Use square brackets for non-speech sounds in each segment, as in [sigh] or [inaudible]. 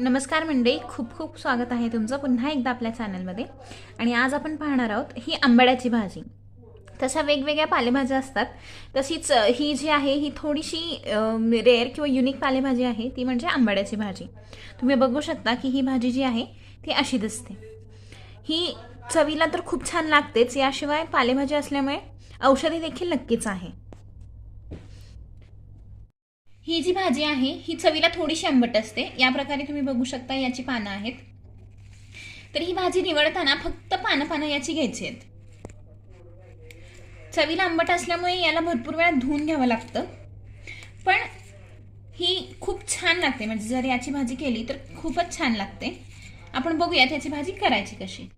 नमस्कार मंडळी खूप खूप स्वागत आहे तुमचं पुन्हा एकदा आपल्या चॅनलमध्ये. आणि आज आपण पाहणार आहोत ही आंबाड्याची भाजी. तशा वेगवेगळ्या पालेभाज्या असतात. तशीच ही जी आहे ही थोडीशी रेअर किंवा युनिक पालेभाजी आहे ती म्हणजे आंबाड्याची भाजी. तुम्ही बघू शकता की ही भाजी जी आहे ती अशी दिसते. ही चवीला तर खूप छान लागतेच याशिवाय पालेभाजी असल्यामुळे औषधी देखील नक्कीच आहे. ही जी भाजी आहे ही चवीला थोडीशी आंबट असते. या प्रकारे तुम्ही बघू शकता याची पानं आहेत. तर ही भाजी निवडताना फक्त पानं पानं याची घ्यायची आहेत. चवीला आंबट असल्यामुळे याला भरपूर वेळा धुवून घ्यावं लागतं. पण ही खूप छान लागते. म्हणजे जर याची भाजी केली तर खूपच छान लागते. आपण बघूयात याची भाजी करायची कशी.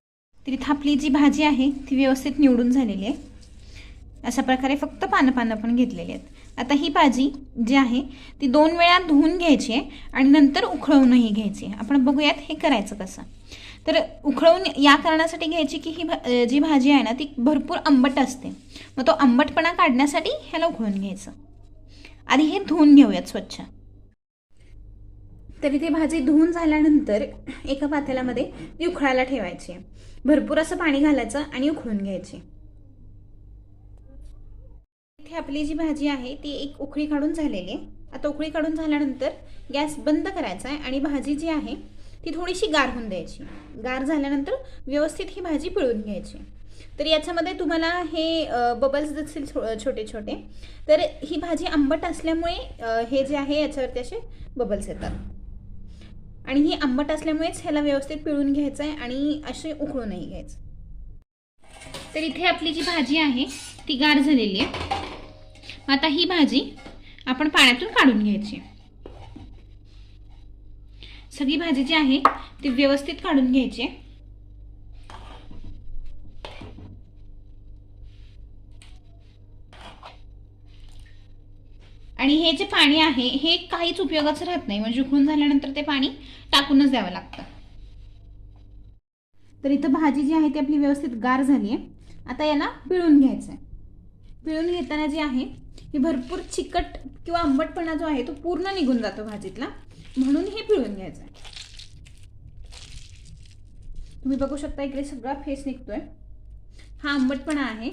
तर इथं आपली जी भाजी आहे ती व्यवस्थित निवडून झालेली आहे. अशा प्रकारे फक्त पानं पानं पण घेतलेली आहेत. आता ही भाजी जी आहे ती दोन वेळा धुवून घ्यायची आहे आणि नंतर उखळवूनही घ्यायची आहे. आपण बघूयात हे करायचं कसं. तर उखळवून या कारणासाठी घ्यायची की ही भा जी भाजी आहे ना ती भरपूर आंबट असते. मग तो आंबटपणा काढण्यासाठी ह्याला उखळून घ्यायचं. आधी हे धुवून घेऊयात स्वच्छ. तरी ती भाजी धुवून झाल्यानंतर एका पातेल्यामध्ये ती उखळायला ठेवायची आहे. भरपूर असं पाणी घालायचं आणि उखळून घ्यायची इथे आपली जी भाजी आहे ती एक उकळी काढून झालेली आहे. आता उकळी काढून झाल्यानंतर गॅस बंद करायचा आहे आणि भाजी जी आहे ती थोडीशी गार होऊन द्यायची. गार झाल्यानंतर व्यवस्थित ही भाजी पिळून घ्यायची. तर याच्यामध्ये तुम्हाला हे बबल्स दिसतील छोटे छोटे. तर ही भाजी आंबट असल्यामुळे हे जे आहे याच्यावरती असे बबल्स येतात. आणि ही आंबट असल्यामुळेच ह्याला व्यवस्थित पिळून घ्यायचं आहे आणि असे उकळूनही घ्यायचं. तर इथे आपली जी भाजी आहे ती गार झालेली आहे. आता ही भाजी आपण पाण्यातून काढून घ्यायची. सगळी भाजी जी आहे ती व्यवस्थित काढून घ्यायची. आणि हे जे पाणी आहे हे काहीच उपयोगाचं राहत नाही. म्हणजे उकळून झाल्यानंतर ते पाणी टाकूनच द्यावं लागतं. तर इथं भाजी जी आहे ती आपली व्यवस्थित गार झाली आहे आता याला पिळून घ्यायचं आहे पिळून घेताना जी आहे ही भरपूर चिकट किंवा आंबटपणा जो आहे तो पूर्ण निघून जातो भाजीतला. म्हणून हे पिळून घ्यायचं आहे. तुम्ही बघू शकता इकडे सगळा फेस निघतोय. हा आंबटपणा आहे.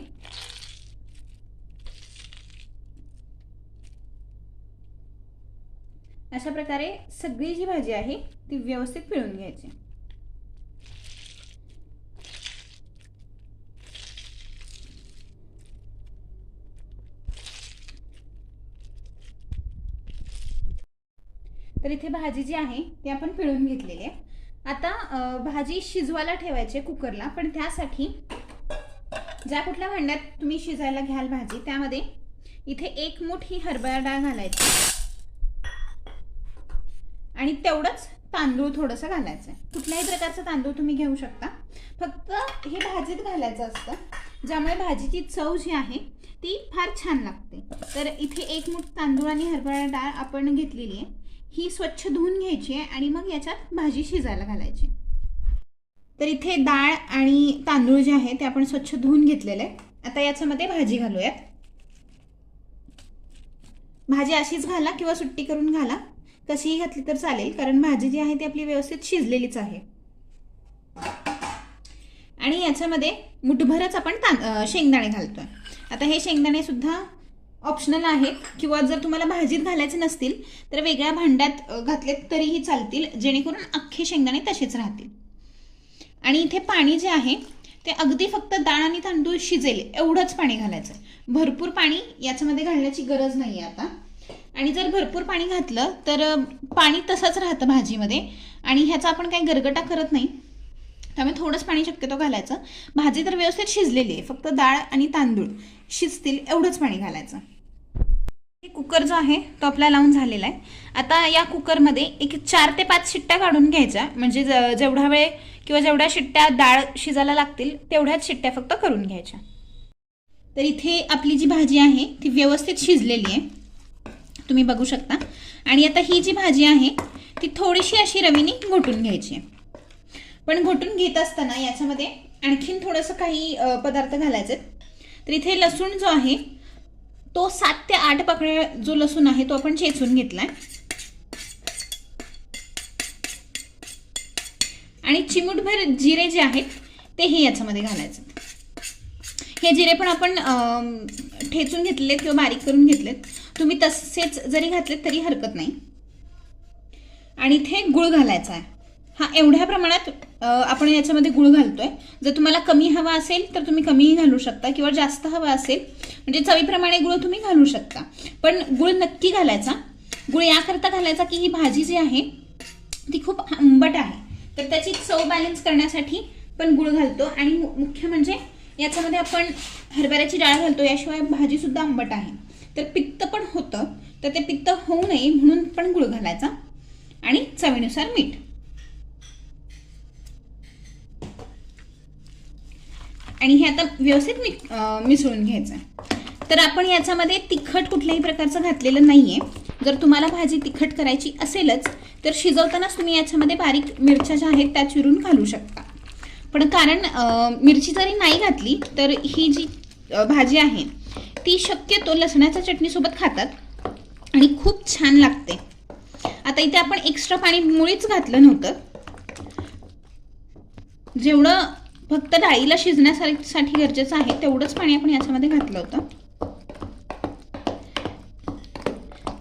अशा प्रकारे सगळी जी भाजी आहे ती व्यवस्थित पिळून घ्यायची. तर इथे भाजी जी आहे ती आपण पिळून घेतलेली आहे. आता भाजी शिजवायला ठेवायची आहे कुकरला पण त्यासाठी ज्या कुठल्या भांड्यात तुम्ही शिजायला घ्याल भाजी त्यामध्ये इथे एक मूठ ही हरभरा डाळ घालायची आणि तेवढंच तांदूळ थोडंसं घालायचं आहे. कुठल्याही प्रकारचं तांदूळ तुम्ही घेऊ शकता. फक्त हे भाजीत घालायचं असतं ज्यामुळे भाजीची चव जी आहे ती फार छान लागते. तर इथे एक मूठ तांदूळ आणि हरभरा डाळ आपण घेतलेली आहे. ही स्वच्छ धुवून घ्यायची आहे आणि मग याच्यात भाजी शिजायला घालायची. तर इथे डाळ आणि तांदूळ जे आहे ते आपण स्वच्छ धुवून घेतलेले आहे. आता याच्यामध्ये भाजी घालूयात. भाजी अशीच घाला किंवा सुट्टी करून घाला. कशीही घातली तर चालेल कारण भाजी जी आहे ती आपली व्यवस्थित शिजलेलीच आहे. आणि याच्यामध्ये मुठभरच आपण तां शेंगदाणे घालतोय. आता हे शेंगदाणे सुद्धा ऑप्शनल आहेत किंवा जर तुम्हाला भाजीत घालायचे नसतील तर वेगळ्या भांड्यात घातले घातलेत तरीही चालतील जेणेकरून अख्खे शेंगदाणे तसेच राहतील. आणि इथे पाणी जे आहे ते अगदी फक्त डाळ आणि तांदूळ शिजेल एवढंच पाणी घालायचं आहे. भरपूर पाणी याच्यामध्ये घालण्याची गरज नाही आहे आता. आणि जर भरपूर पाणी घातलं तर पाणी तसंच राहतं भाजीमध्ये. आणि ह्याचा आपण काही गरगटा करत नाही. त्यामुळे थोडंच पाणी शक्यतो घालायचं. भाजी तर व्यवस्थित शिजलेली आहे फक्त डाळ आणि तांदूळ शिजतील एवढंच पाणी घालायचं. हे कुकर जो आहे तो आपला लावून झालेला आहे. आता या कुकरमध्ये एक चार ते पाच शिट्ट्या काढून घ्यायच्या. म्हणजे ज- जेवढा वेळ किंवा जेवढ्या शिट्ट्या डाळ शिजायला लागतील तेवढ्याच शिट्ट्या फक्त करून घ्यायच्या. तर इथे आपली जी भाजी आहे ती व्यवस्थित शिजलेली आहे. तुम्ही बघू शकता. आणि आता ही जी भाजी आहे ती थोडीशी अशी रवीने घोटून घ्यायची आहे. पण घोटून घेत असताना याच्यामध्ये आणखीन थोडंसं काही पदार्थ घालायचे तर इथे लसूण जो आहे तो सात ते आठ पाकळ्या जो लसूण आहे तो आपण चेचून घेतलाय. आणि चिमूटभर जिरे जे आहेत तेही याच्यामध्ये घालायचे. हे जिरे पण आपण ठेचून घेतलेत किंवा बारीक करून घेतलेत. तुम्ही तसेच जरी घातलेत तरी हरकत नाही. आणि इथे गुळ घालायचा आहे. हा एवढ्या प्रमाणात आपण याच्यामध्ये गुळ घालतोय. जर तुम्हाला कमी हवा असेल तर तुम्ही कमीही घालू शकता. किंवा जास्त हवा असेल म्हणजे चवीप्रमाणे गुळ तुम्ही घालू शकता. पण गुळ नक्की घालायचा. गुळ याकरता घालायचा की ही भाजी जी आहे ती खूप आंबट आहे. तर त्याची चव बॅलन्स करण्यासाठी पण गुळ घालतो. आणि मु- मुख्य म्हणजे याच्यामध्ये आपण हरभऱ्याची डाळ घालतो. याशिवाय भाजीसुद्धा आंबट आहे. तर पित्त पण होतं. तर ते पित्त होऊ नये म्हणून पण गुळ घालायचा. आणि चवीनुसार मीठ. आणि हे आता व्यवस्थित मिसळून घ्यायचं. आहे तर आपण याच्यामध्ये तिखट कुठल्याही प्रकारचं घातलेलं नाही आहे जर तुम्हाला भाजी तिखट करायची असेलच तर शिजवतानाच तुम्ही याच्यामध्ये बारीक मिरच्या ज्या आहेत त्या चिरून घालू शकता. पण कारण मिरची जरी नाही घातली तर ही जी भाजी आहे ती शक्यतो लसणाच्या चटणीसोबत खातात आणि खूप छान लागते. आता इथे आपण एक्स्ट्रा पाणी मुळीच घातलं नव्हतं. जेवढं फक्त डाळीला शिजण्यासाठी गरजेचं आहे तेवढंच पाणी आपण याच्यामध्ये घातलं होतं.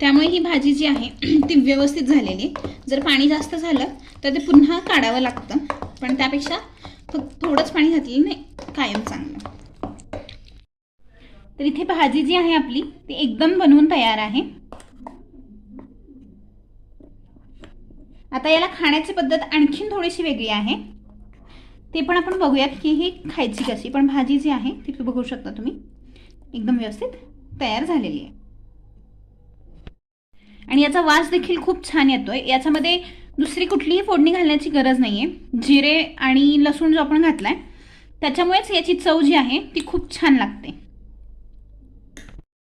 त्यामुळे ही भाजी जी आहे [clears throat] ती व्यवस्थित झालेली आहे. जर पाणी जास्त झालं तर ते पुन्हा काढावं लागतं. पण त्यापेक्षा फक्त थोडंच पाणी घातलेलं नाही कायम चांगलं. तर इथे भाजी जी आहे आपली ती एकदम बनवून तयार आहे. आता याला खाण्याची पद्धत आणखीन थोडीशी वेगळी आहे. ते पण आपण बघूयात की ही खायची कशी. पण भाजी जी आहे ती बघू शकता तुम्ही. एकदम व्यवस्थित तयार झालेली आहे. आणि याचा वास देखील खूप छान येतोय. याच्यामध्ये दुसरी कुठलीही फोडणी घालण्याची गरज नाही आहे जिरे आणि लसूण जो आपण घातला आहे त्याच्यामुळेच याची चव जी आहे ती खूप छान लागते.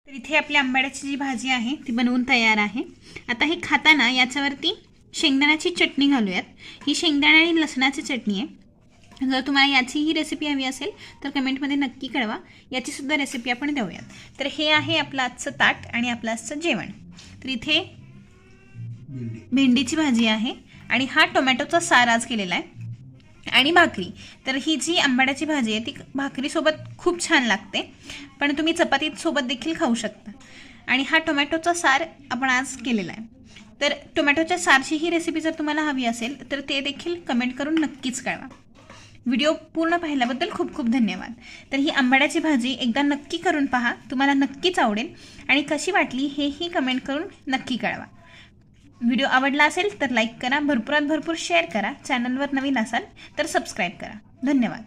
तर इथे आपली आंबाड्याची जी भाजी आहे ती बनवून तयार आहे. आता हे खाताना याच्यावरती शेंगदाण्याची चटणी घालूयात. ही शेंगदाणा आणि लसणाची चटणी आहे. जर तुम्हाला याची ही रेसिपी हवी असेल तर कमेंटमध्ये नक्की कळवा. याचीसुद्धा रेसिपी आपण देऊयात. तर हे आहे आपलं आजचं ताट आणि आपलं आजचं जेवण. तर इथे भेंडीची भाजी आहे आणि हा टोमॅटोचा सार आज केलेला आहे आणि भाकरी. तर ही जी आंबाड्याची भाजी आहे ती भाकरीसोबत खूप छान लागते पण तुम्ही चपातीसोबत देखील खाऊ शकता. आणि हा टोमॅटोचा सार आपण आज केलेला आहे. तर टोमॅटोच्या सारची ही रेसिपी जर तुम्हाला हवी असेल तर ते देखील कमेंट करून नक्कीच कळवा. व्हिडिओ पूर्ण पाहिल्याबद्दल खूप खूप धन्यवाद. तर ही आंबाड्याची भाजी एकदा नक्की करून पहा. तुम्हाला नक्कीच आवडेल. आणि कशी वाटली हेही कमेंट करून नक्की कळवा. व्हिडिओ आवडला असेल तर लाईक करा. भरपुरात भरपूर शेअर करा. चॅनलवर नवीन असाल तर सबस्क्राईब करा. धन्यवाद.